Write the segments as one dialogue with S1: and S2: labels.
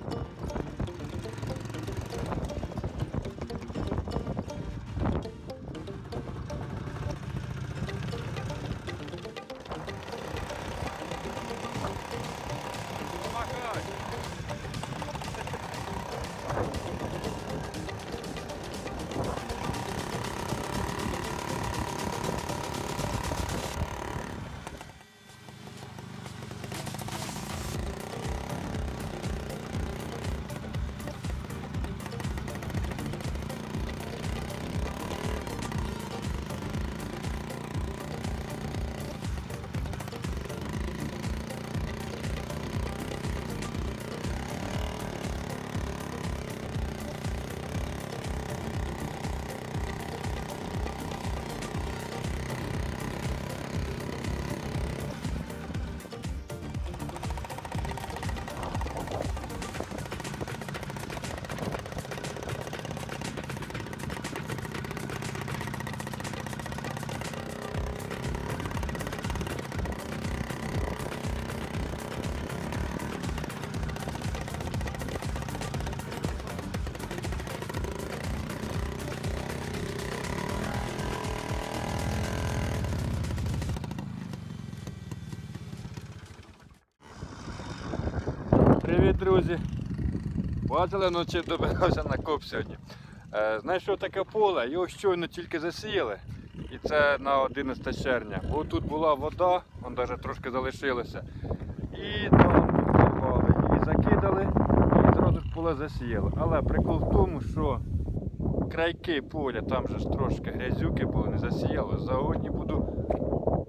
S1: Thank you. Друзі! Бачили, вночі добирався на коп сьогодні. Е, знайшов таке поле, його щойно тільки засіяли. І це на 11 червня. Бо тут була вода, вон навіть трошки залишилося. І там попали, її закидали і зразу ж поле засіяли. Але прикол в тому, що крайки поля, там же ж трошки грязюки були, не засіяли. Сьогодні буду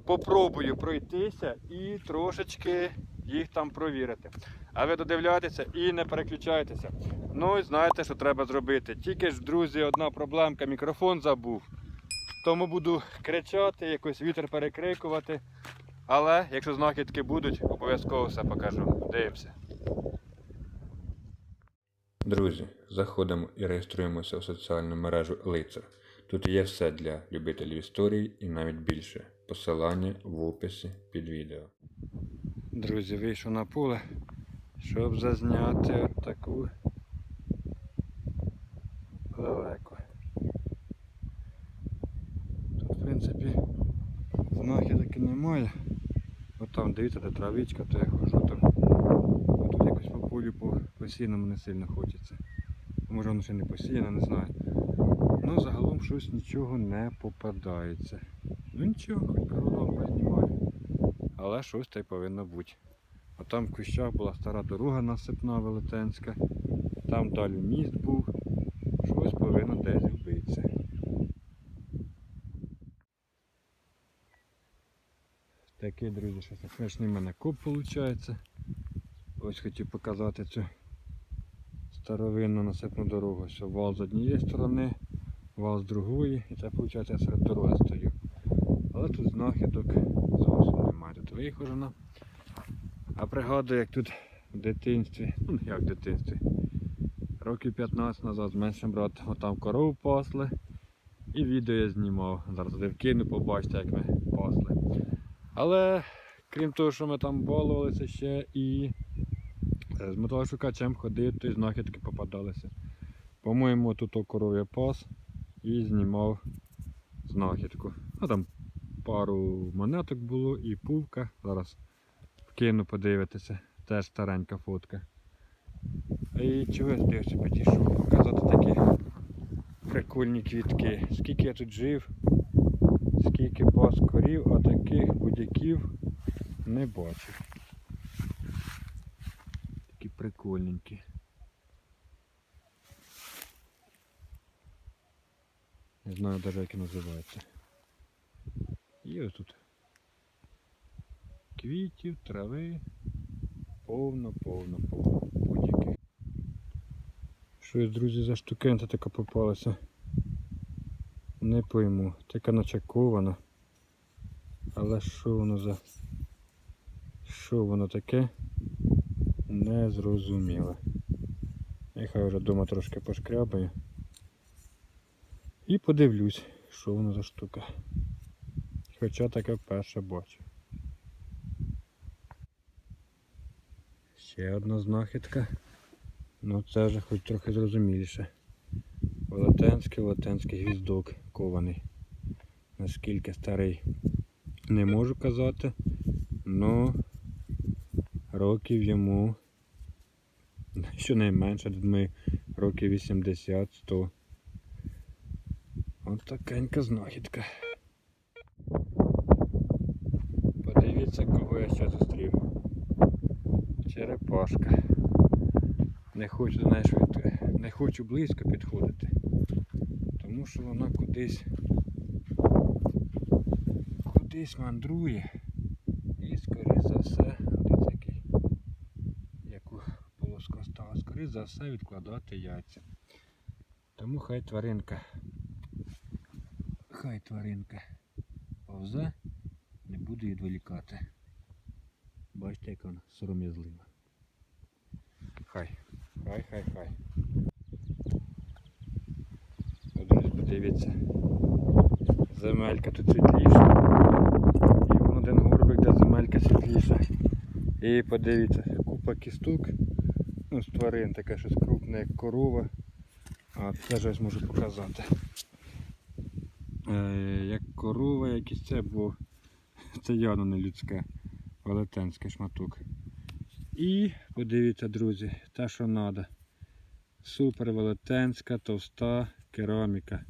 S1: попробую пройтися і трошечки їх там провірити. А ви додивляєтеся і не переключайтеся. Ну і знаєте, що треба зробити. Тільки ж, друзі, одна проблемка, мікрофон забув. Тому буду кричати, якось вітер перекрикувати. Але якщо знахідки будуть, обов'язково все покажу. Дивимося. Друзі, заходимо і реєструємося в соціальну мережу Лицар. Тут є все для любителів історії і навіть більше. Посилання в описі під відео. Друзі, вийшов на поле, щоб зазняти таку лелеку. Тут, в принципі, знахідки немає. От там дивіться, де травичка, то я хожу там. Тут якось по полю по посіяному не сильно хочеться. Може воно ще не посіяно, не знаю. Ну загалом щось нічого не попадається. Ну нічого, хоч познімаю. Але щось та й повинно бути. А там в кущах була стара дорога насипна велетенська. Там далі міст був. Щось повинно десь вбитися. Такий, друзі, що смішний в мене коп виходить. Ось хотів показати цю старовинну насипну дорогу. Що вал з однієї сторони, вал з другої. І це виходить я серед дороги стою. Але тут знахідок зовсім. Тут вихожено. А пригадую, як тут в дитинстві, ну як в дитинстві, років 15 назад з меншим братом отам корову пасли. І відео я знімав. Зараз туди вкину, побачите, як ми пасли. Але крім того, що ми там балувалися ще і е, з металошукачем ходив, то й знахідки попадалися. По-моєму, тут коров'я пас і знімав знахідку. Ну там пару монеток було і пувка. Зараз вкину подивитися. Теж старенька фотка. І чого я дивився підійшов? Показати такі прикольні квітки. Скільки я тут жив, скільки пас корів, а таких будяків не бачив. Такі прикольненькі. Не знаю навіть як називаються. І ось тут квітів, трави. Повно, повно, повно будь-яких. Щось, друзі, за штукента така попалася. Не пойму. Така начакована. Але що воно за... Що воно таке? Не зрозуміло. Нехай вже вдома трошки пошкрябаю. І подивлюсь, що воно за штука. Хоча таке вперше бачу. Ще одна знахідка. Ну це вже хоч трохи зрозуміліше. Велетенський, велетенський гвіздок кований. Наскільки старий не можу казати, но років йому щонайменше, думаю, років 80-100. От такенька знахідка. Подивіться, кого я ще зустрів. Черепашка. Не хочу до неї не хочу близько підходити, тому що вона кудись кудись мандрує і скоріше за все, дивіться який, яку полоску стала, скоріше за все відкладати яйця. Тому хай тваринка, хай тваринка повзе, не буду відволікати. Бачите, яка вона сором'язлива. Хай. Хай, хай, хай. Друзі, подивіться. Земелька тут світліша. І вон один горбик, де земелька світліша. І подивіться, купа кісток. Ну, з тварин таке щось крупне, як корова. А це ж ось можу показати. Е, як корова, якісь це, бо це явно не людське, велетенський шматок. І подивіться, друзі, те, що треба. Супер велетенська, товста кераміка.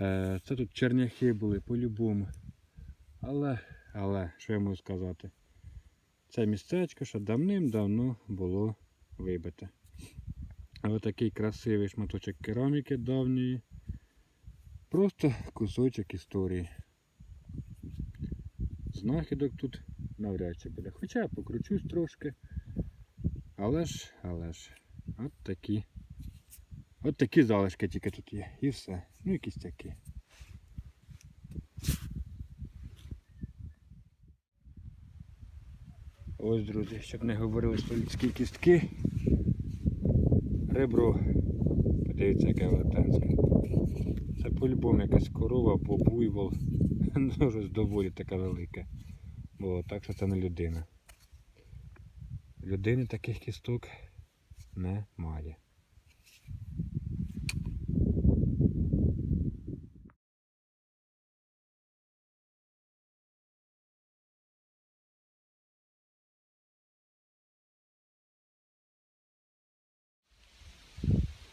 S1: Е, Це тут черняхи були по-любому. Але, але, що я можу сказати? Це містечко ще давним-давно було вибите. Ось такий красивий шматочок кераміки давньої. Просто кусочок історії. Знахідок тут навряд чи буде. Хоча я покручусь трошки. Але ж, але ж, от такі. От такі залишки тільки тут є. І все. Ну якісь такі. Ось, друзі, щоб не говорили, що людські кістки. Ребро. Подивіться, яке велетенське. Це по-любому якась корова або буйвол. Ну, щось доволі таке Було так, що це не людина. Людини таких кісток немає.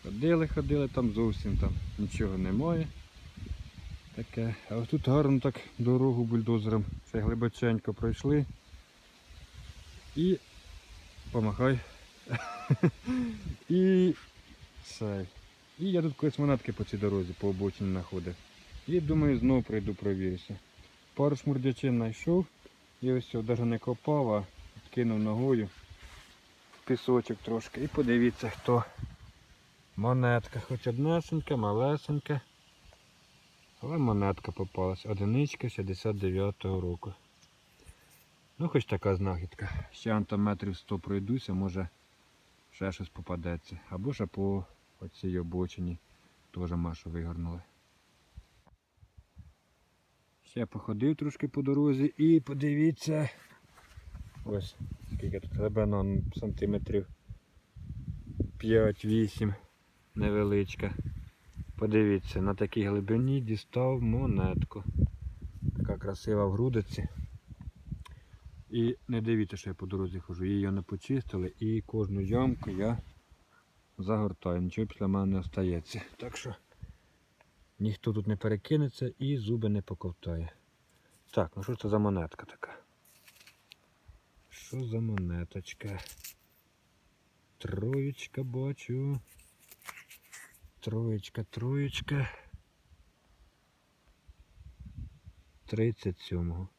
S1: Ходили, ходили, там зовсім там нічого немає. Таке. А ось тут гарно так дорогу бульдозером. Ще глибоченько пройшли. І помахай. І все. І я тут колись монетки по цій дорозі по обочині знаходив. І думаю, знову прийду провірюся. Пару шмурдячин знайшов і ось навіть не копав, а кинув ногою пісочок трошки. І подивіться хто. Монетка, хоч однесенька, малесенька. Але монетка попалась. Одиничка 69-го року. Ну хоч така знахідка. Ще он там метрів 100 пройдуся, може ще щось попадеться. Або ще по оцій обочині теж машу вигорнули. Ще походив трошки по дорозі і подивіться. Ось скільки тут глибина сантиметрів 5-8 невеличка. Подивіться, на такій глибині дістав монетку. Така красива в грудиці. І не дивіться, що я по дорозі хожу. Її не почистили і кожну ямку я загортаю. Нічого після мене не остається. Так що ніхто тут не перекинеться і зуби не поковтає. Так, ну що це за монетка така? Що за монеточка? Троєчка бачу. Троєчка, троєчка. 37-го.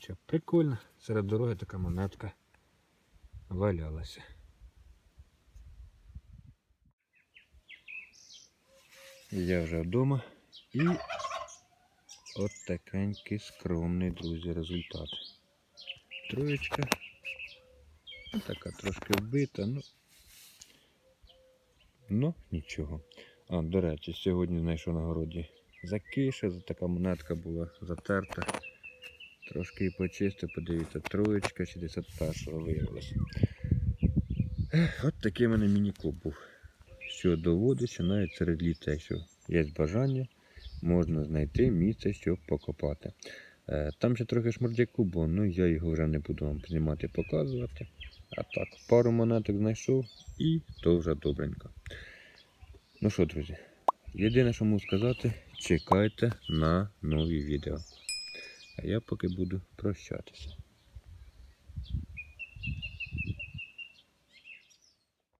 S1: Що, прикольно, серед дороги така монетка валялася. Я вже вдома і от такенький скромний, друзі, результат. Троєчка. Така трошки вбита, ну. Ну, нічого. А, до речі, сьогодні знайшов на городі закиша, така монетка була затерта. Трошки її почистив, подивіться, троєчка 61-го виявилася. От такий в мене міні-клуб був. Що доводиться навіть серед літа, якщо є бажання, можна знайти місце, щоб покопати. Е, Там ще трохи шмурдяку було, ну я його вже не буду вам знімати показувати. А так, пару монеток знайшов і то вже добренько. Ну що, друзі, єдине, що можу сказати, чекайте на нові відео. А я поки буду прощатися.